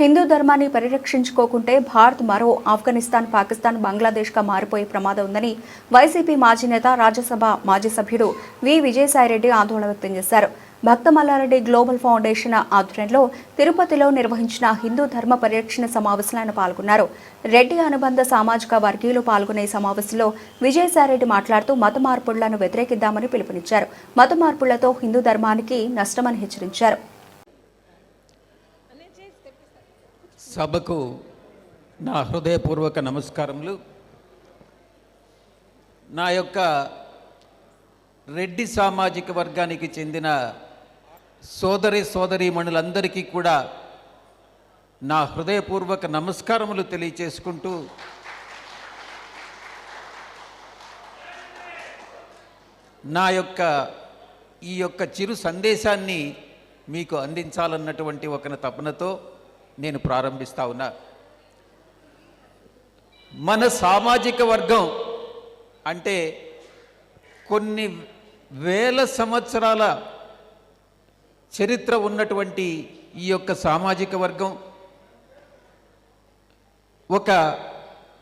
హిందూ ధర్మాన్ని పరిరక్షించుకోకుంటే భారత్ మరో ఆఫ్ఘనిస్తాన్ పాకిస్తాన్ బంగ్లాదేశ్గా మారిపోయే ప్రమాదం ఉందని వైసీపీ మాజీ నేత రాజ్యసభ మాజీ సభ్యుడు వి. విజయసాయిరెడ్డి ఆందోళన వ్యక్తం చేశారు. భక్తమల్లారెడ్డి గ్లోబల్ ఫౌండేషన్ ఆధ్వర్యంలో తిరుపతిలో నిర్వహించిన హిందూ ధర్మ పరిరక్షణ సమావేశంలో ఆయన పాల్గొన్నారు. రెడ్డి అనుబంధ సామాజిక వర్గీయులు పాల్గొనే సమావేశంలో విజయసాయిరెడ్డి మాట్లాడుతూ మత మార్పులను వ్యతిరేకిద్దామని పిలుపునిచ్చారు. మత మార్పులతో హిందూ ధర్మానికి నష్టమని హెచ్చరించారు. సభకు నా హృదయపూర్వక నమస్కారములు. నా యొక్క రెడ్డి సామాజిక వర్గానికి చెందిన సోదరి సోదరీమణులందరికీ కూడా నా హృదయపూర్వక నమస్కారములు తెలియచేసుకుంటూ నా యొక్క ఈ యొక్క చిరు సందేశాన్ని మీకు అందించాలన్నటువంటి ఒక తపనతో నేను ప్రారంభిస్తా ఉన్నా. మన సామాజిక వర్గం అంటే కొన్ని వేల సంవత్సరాల చరిత్ర ఉన్నటువంటి ఈ యొక్క సామాజిక వర్గం ఒక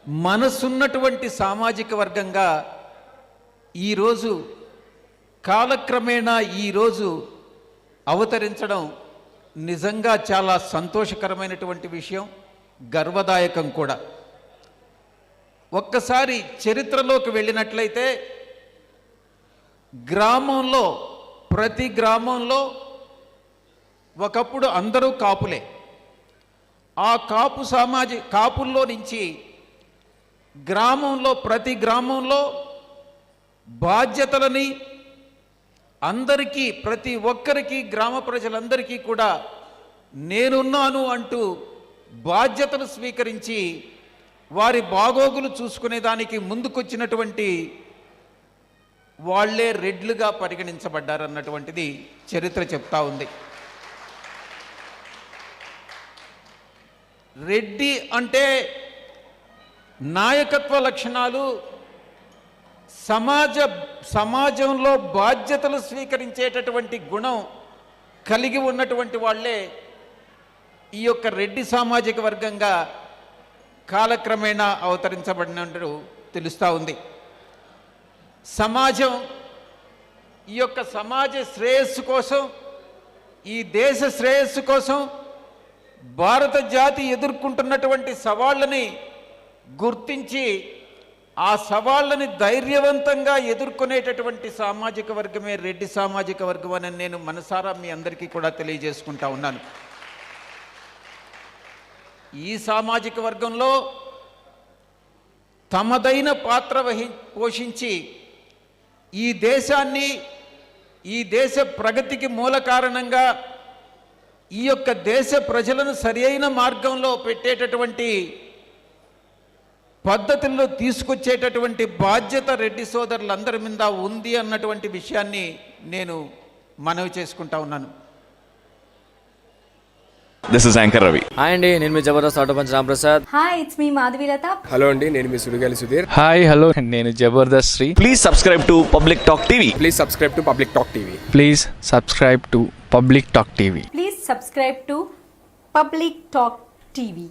మనసున్నటువంటి సామాజిక వర్గంగా ఈరోజు కాలక్రమేణా ఈరోజు అవతరించడం నిజంగా చాలా సంతోషకరమైనటువంటి విషయం గర్వదాయకం కూడా. ఒక్కసారి చరిత్రలోకి వెళ్ళినట్లయితే గ్రామంలో ప్రతి గ్రామంలో ఒకప్పుడు అందరూ కాపులే. ఆ కాపు సామాజిక కాపుల్లో నుంచి గ్రామంలో ప్రతి గ్రామంలో బాధ్యతలని అందరికీ ప్రతి ఒక్కరికి గ్రామ ప్రజలందరికీ కూడా నేనున్నాను అంటూ బాధ్యతను స్వీకరించి వారి బాగోగులు చూసుకునేదానికి ముందుకొచ్చినటువంటి వాళ్ళే రెడ్లుగా పరిగణించబడ్డారన్నటువంటిది చరిత్ర చెప్తా ఉంది. రెడ్డి అంటే నాయకత్వ లక్షణాలు సమాజ సమాజంలో బాధ్యతలు స్వీకరించేటటువంటి గుణం కలిగి ఉన్నటువంటి వాళ్ళే ఈ యొక్క రెడ్డి సామాజిక వర్గంగా కాలక్రమేణా అవతరించబడినట్టు తెలుస్తూ ఉంది. సమాజం ఈ యొక్క సమాజ శ్రేయస్సు కోసం ఈ దేశ శ్రేయస్సు కోసం భారత జాతి ఎదుర్కొంటున్నటువంటి సవాళ్ళని గుర్తించి ఆ సవాళ్ళని ధైర్యవంతంగా ఎదుర్కొనేటటువంటి సామాజిక వర్గమే రెడ్డి సామాజిక వర్గం అని నేను మనసారా మీ అందరికీ కూడా తెలియజేసుకుంటా ఉన్నాను. ఈ సామాజిక వర్గంలో తమదైన పాత్ర వహి పోషించి ఈ దేశాన్ని ఈ దేశ ప్రగతికి మూల కారణంగా ఈ యొక్క దేశ ప్రజలను సరియైన మార్గంలో పెట్టేటటువంటి పద్ధతుల్లో తీసుకొచ్చేటటువంటి బాధ్యత రెడ్డి సోదరులందరి మీద ఉంది అన్నటువంటి విషయాన్ని నేను మనవి చేసుకుంటా ఉన్నాను. This is anchor Ravi hi అండి నేను మీ Jabardasth auto punch Ramprasad. Hi it's me Madhavilatha hello అండి నేను మీ సుడిగాలి సుధీర్. హాయ్ హలో నేను Jabardasth Sri. Please subscribe to public talk TV please subscribe to public talk TV please subscribe to public talk TV Please subscribe to Public Talk TV.